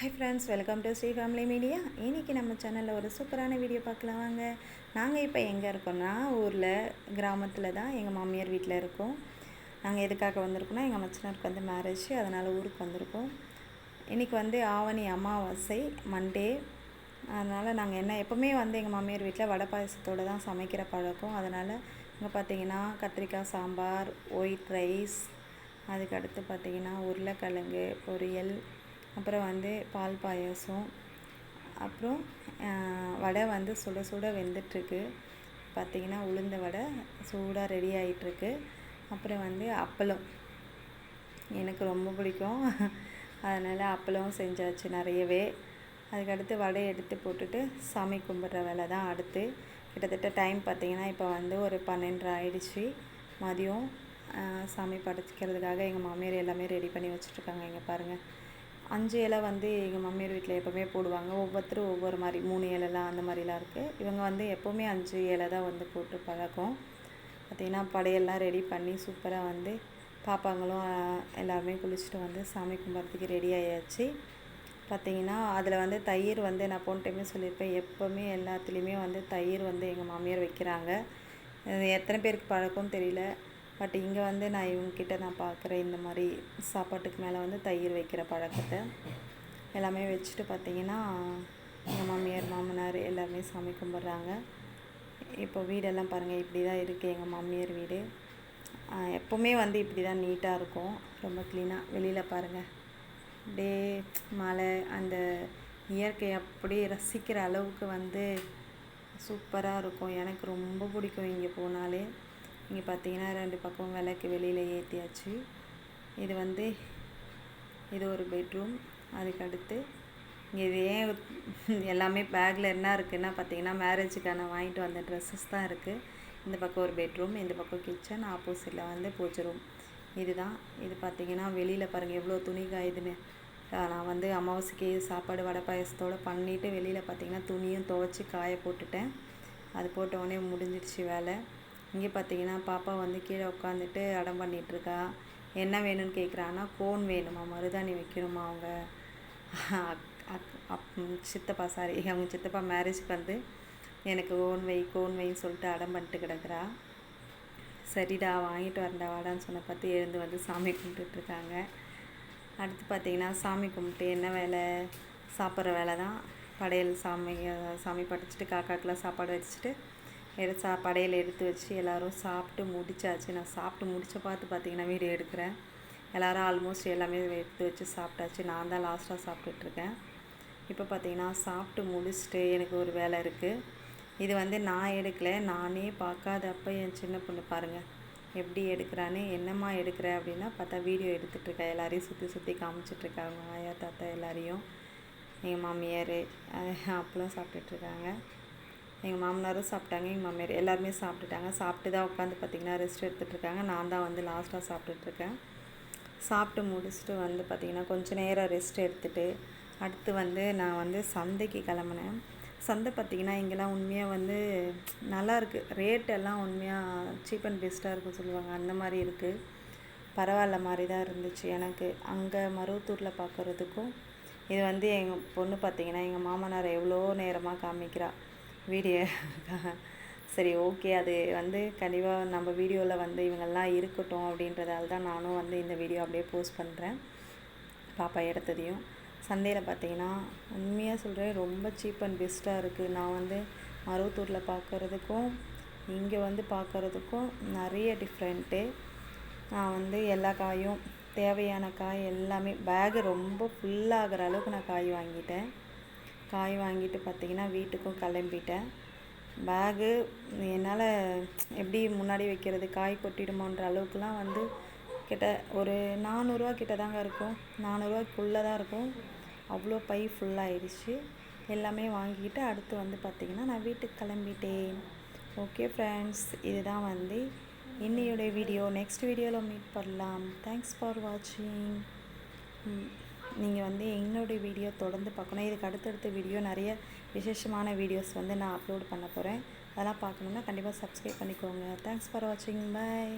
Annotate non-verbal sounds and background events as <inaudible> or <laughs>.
Hi friends welcome to Sri family media இன்றைக்கி நம்ம சேனலில் ஒரு சூப்பரான வீடியோ பார்க்கலாம் வாங்க. நாங்கள் இப்போ எங்கே இருக்கோம்னா ஊரில் கிராமத்தில் தான் எங்கள் மாமியார் வீட்டில் இருக்கோம். நாங்கள் எதுக்காக வந்திருக்கோம்னா எங்கள் மச்சனருக்கு வந்து மேரேஜ் அதனால் ஊருக்கு வந்திருக்கோம். இன்றைக்கி வந்து ஆவணி அமாவாசை மண்டே அதனால் நாங்கள் என்ன எப்போவுமே வந்து எங்கள் மாமியார் வீட்டில் வடை பாயசத்தோடு தான் சமைக்கிற பழக்கம். அதனால் இங்கே பார்த்தீங்கன்னா கத்திரிக்காய் சாம்பார் ஒயிட் ரைஸ். அதுக்கடுத்து பார்த்தீங்கன்னா பார்த்திங்கன்னா உருளைக்கிழங்கு பொரியல் அப்புறம் வந்து பால் பாயாசம். அப்புறம் வடை வந்து சுட சுட வெந்துட்டுருக்கு. பார்த்திங்கன்னா உளுந்த வடை சூடாக ரெடி ஆகிட்டுருக்கு அப்புறம் வந்து அப்பளம். எனக்கு ரொம்ப பிடிக்கும். அதனால் அப்பளம் செஞ்சாச்சு நிறையவே. அதுக்கடுத்து வடையை எடுத்து போட்டுட்டு சாமி கும்பிட்ற வேலை தான் அடுத்து. கிட்டத்தட்ட டைம் பார்த்திங்கன்னா இப்போ வந்து ஒரு பன்னெண்டு ஆயிடுச்சு. மதியம் சாமி படைச்சிக்கிறதுக்காக எங்கள் மாமியார் எல்லாமே ரெடி பண்ணி வச்சுட்ருக்காங்க இங்கே பாருங்கள் அஞ்சு இலை வந்து எங்கள் மம்மியார் வீட்டில் எப்போவுமே போடுவாங்க. ஒவ்வொருத்தரும் ஒவ்வொரு மாதிரி மூணு இலைலாம் அந்த மாதிரிலாம் இருக்குது இவங்க வந்து எப்போவுமே அஞ்சு இலை தான் வந்து போட்டு பழக்கம். பார்த்திங்கன்னா படையெல்லாம் ரெடி பண்ணி சூப்பராக வந்து பாப்பாங்களும் எல்லாருமே குளிச்சுட்டு வந்து சாமி கும்பிட்றதுக்கு ரெடி ஆயாச்சு. பார்த்திங்கன்னா அதில் வந்து தயிர் வந்து நான் போன டைமே சொல்லியிருப்பேன். எப்போவுமே எல்லாத்துலேயுமே வந்து தயிர் வந்து எங்கள் மாமியார் வைக்கிறாங்க. எத்தனை பேருக்கு பழக்கம் தெரியல. பட் இங்கே வந்து நான் இவங்கக்கிட்ட நான் பார்க்குறேன் இந்த மாதிரி சாப்பாட்டுக்கு மேலே வந்து தயிர் வைக்கிற பழக்கத்தை. எல்லாமே வச்சுட்டு பார்த்திங்கன்னா எங்கள் மாமியார் மாமனார் எல்லாருமே சாமி கும்பிட்றாங்க. இப்போ வீடெல்லாம் பாருங்கள் இப்படி தான் இருக்குது எங்கள் மாமியார் வீடு. எப்போவுமே வந்து இப்படி தான் நீட்டாக இருக்கும். ரொம்ப க்ளீனாக வெளியில் பாருங்கள் அப்படியே மழை அந்த இயற்கை அப்படியே ரசிக்கிற அளவுக்கு வந்து சூப்பராக இருக்கும். எனக்கு ரொம்ப பிடிக்கும் இங்கே போனாலே. இங்கே பார்த்தீங்கன்னா ரெண்டு பக்கம் விளக்கு வெளியில் ஏற்றியாச்சு இது வந்து இது ஒரு பெட்ரூம். அதுக்கடுத்து இங்கே இது ஏன் எல்லாமே பேக்கில் என்ன இருக்குதுன்னா பார்த்தீங்கன்னா மேரேஜுக்கான வாங்கிட்டு வந்த ட்ரெஸ்ஸஸ் தான் இருக்குது இந்த பக்கம் ஒரு பெட்ரூம் இந்த பக்கம் கிச்சன் ஆப்போசிட்டில் வந்து பூஜை ரூம் இதுதான். இது பார்த்திங்கன்னா வெளியில் பாருங்கள் எவ்வளோ துணி காயுதுன்னு. நான் வந்து அமாவாசைக்கு சாப்பாடு வடை பாயசத்தோடு பண்ணிவிட்டு வெளியில் பார்த்திங்கன்னா துணியும் துவைச்சி காய போட்டுட்டேன். அது போட்ட உடனே முடிஞ்சிடுச்சு வேலை. இங்கே பார்த்தீங்கன்னா பாப்பா வந்து கீழே உட்காந்துட்டு அடம் பண்ணிகிட்ருக்கா. என்ன வேணும்னு கேட்குறான்னா கோன் வேணுமா? மருதாணி வைக்கணுமா அவங்க? அப் சித்தப்பா சாரி அவங்க சித்தப்பா மேரேஜ்க்கு வந்து எனக்கு ஓன் வை கோன் வைன்னு சொல்லிட்டு அடம் பண்ணிட்டு கிடக்குறா. சரிடா வாங்கிட்டு வரண்டா வாடான்னு சொன்ன பார்த்து எழுந்து வந்து சாமி கும்பிட்டுட்ருக்காங்க. அடுத்து பார்த்திங்கன்னா சாமி கும்பிட்டு என்ன வேலை? சாப்பிட்ற வேலை தான் படையல் சாமி சாமி படைச்சிட்டு காக்காக்கெலாம் சாப்பாடு வச்சுட்டு எடுத்து சா படையில் எடுத்து வச்சு எல்லோரும் சாப்பிட்டு முடிச்சாச்சு. நான் சாப்பிட்டு முடித்த பார்த்து பார்த்தீங்கன்னா வீடியோ எடுக்கிறேன். எல்லோரும் ஆல்மோஸ்ட் எல்லாமே எடுத்து வச்சு சாப்பிட்டாச்சு. நான் தான் லாஸ்ட்டாக சாப்பிட்டுட்ருக்கேன் இப்போ பார்த்தீங்கன்னா சாப்பிட்டு முடிச்சுட்டு எனக்கு ஒரு வேலை இருக்குது இது வந்து நான் எடுக்கலை. நானே பார்க்காதப்ப என் சின்ன பொண்ணு பாருங்கள் எப்படி எடுக்கிறான்னு என்னம்மா எடுக்கிற அப்படின்னா பார்த்தா வீடியோ எடுத்துகிட்ருக்கேன் எல்லாரையும் சுற்றி சுற்றி காமிச்சிட்ருக்காங்க ஆயா தாத்தா எல்லாரையும். எங்கள் மாமியார் அப்பெல்லாம் சாப்பிட்டுட்ருக்காங்க எங்கள் மாமனாரும் சாப்பிட்டாங்க எங்கள் மாமியார் எல்லாருமே சாப்பிட்டுட்டாங்க. சாப்பிட்டு தான் உட்காந்து பார்த்திங்கன்னா ரெஸ்ட் எடுத்துகிட்ருக்காங்க நான் தான் வந்து லாஸ்ட்டாக சாப்பிட்டுட்ருக்கேன் சாப்பிட்டு முடிச்சுட்டு வந்து பார்த்திங்கன்னா கொஞ்சம் நேரம் ரெஸ்ட் எடுத்துகிட்டு அடுத்து வந்து நான் வந்து சந்தைக்கு கிளம்புனேன். சந்தை பார்த்திங்கன்னா இங்கெல்லாம் உண்மையாக வந்து நல்லாயிருக்கு ரேட் எல்லாம் உண்மையாக சீப் அண்ட் பெஸ்ட்டாக இருக்கும் சொல்லுவாங்க. அந்த மாதிரி இருக்குது பரவாயில்ல மாதிரி தான் இருந்துச்சு எனக்கு. அங்கே மருவத்தூரில் பார்க்குறதுக்கும் இது வந்து எங்கள் பொண்ணு பார்த்திங்கன்னா எங்கள் மாமனார் எவ்வளோ நேரமாக காமிக்கிறா. வீடியோ. <laughs> சரி ஓகே. அது வந்து கண்டிப்பாக நம்ம வீடியோவில் வந்து இவங்கெல்லாம் இருக்கட்டும் அப்படின்றதால தான் நானும் வந்து இந்த வீடியோ அப்படியே போஸ்ட் பண்ணுறேன் பாப்பா எடுத்ததையும். சந்தையில் பார்த்தீங்கன்னா உண்மையாக சொல்கிறேன் ரொம்ப சீப் அண்ட் பெஸ்ட்டாக இருக்குது நான் வந்து மருவத்தூரில் பார்க்குறதுக்கும் இங்கே வந்து பார்க்குறதுக்கும் நிறைய டிஃப்ரெண்ட்டு. நான் வந்து எல்லா காயும் தேவையான காய் எல்லாமே பேகு ரொம்ப ஃபுல்லாகிற அளவுக்கு நான் காய் வாங்கிட்டேன். காய் வாங்கிட்டு பார்த்திங்கன்னா வீட்டுக்கும் கிளம்பிட்டேன். பேகு என்னால் எப்படி முன்னாடி வைக்கிறது காய் கொட்டிடுமோன்ற அளவுக்குலாம் வந்து கிட்ட ஒரு நானூறுரூவா கிட்ட தாங்க இருக்கும். நானூறுரூவாக்குள்ளே தான் இருக்கும். அவ்வளோ பை ஃபுல்லாகிடுச்சு எல்லாமே வாங்கிக்கிட்டு அடுத்து வந்து பார்த்திங்கன்னா நான் வீட்டுக்கு கிளம்பிட்டேன். ஓகே ஃப்ரெண்ட்ஸ் இதுதான் வந்து இன்னையோடைய வீடியோ நெக்ஸ்ட் வீடியோவில் மீட் பண்ணலாம். தேங்க்ஸ் ஃபார் வாட்சிங் நீங்கள் வந்து என்னுடைய வீடியோ தொடர்ந்து பார்க்கணும். இதுக்கு அடுத்தடுத்த வீடியோ நிறைய விசேஷமான வீடியோஸ் வந்து நான் அப்லோட் பண்ண போகிறேன் அதெல்லாம் பார்க்கணுன்னா கண்டிப்பாக சப்ஸ்கிரைப் பண்ணிக்கோங்க. தேங்க்ஸ் ஃபார் வாட்சிங் பாய்